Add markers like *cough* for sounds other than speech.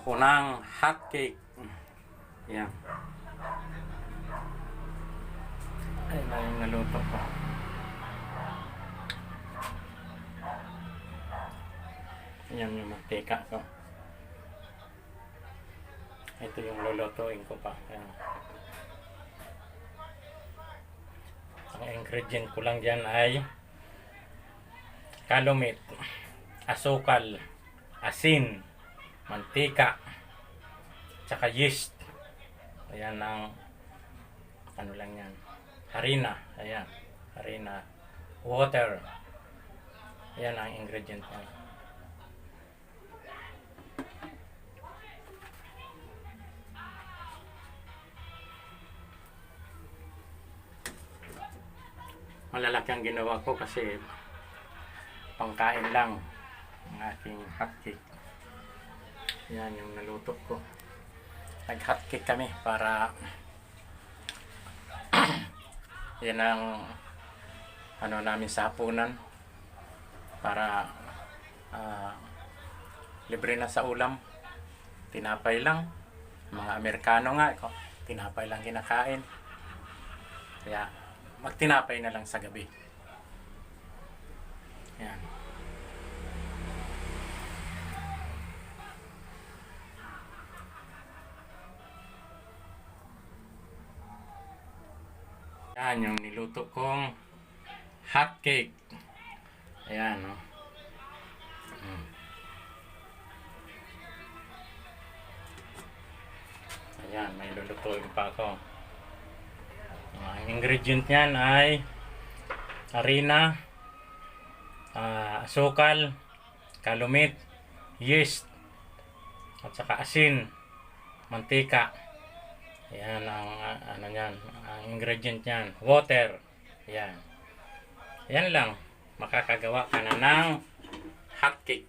ako ng hot cake. Yan. Ay, na yung naluto ko. Yan yung mantika ko. Ito yung lulutuin ko pa. Yan. Ang ingredient ko lang dyan ay kalumit, asukal, asin, mantika, tsaka yeast. Ayan ang ano lang yan. Harina. Ayan. Harina. Water. Ayan ang ingredient niya. Malalaki ang ginawa ko kasi pangkain lang ang aking hotcake. Yan yung naluto ko. Nag-hotcake kami para *clears throat* yan ang ano namin sa hapunan para ah, libre na sa ulam. Tinapay lang. Mga Amerikano nga, iko, tinapay lang kinakain. Kaya magtinapay na lang sa gabi. Yan. Yan yung niluto kong hot cake. Ayan, no. Mm. Ayan, may lulutuin pa ako. Ang ingredient niyan ay harina, ah, asukal, kalumit, yeast, at saka asin, mantika. Yan ang ah, ano niyan, ingredient niyan, water. Yan. Yan lang, makakagawa ka na ng hot cake.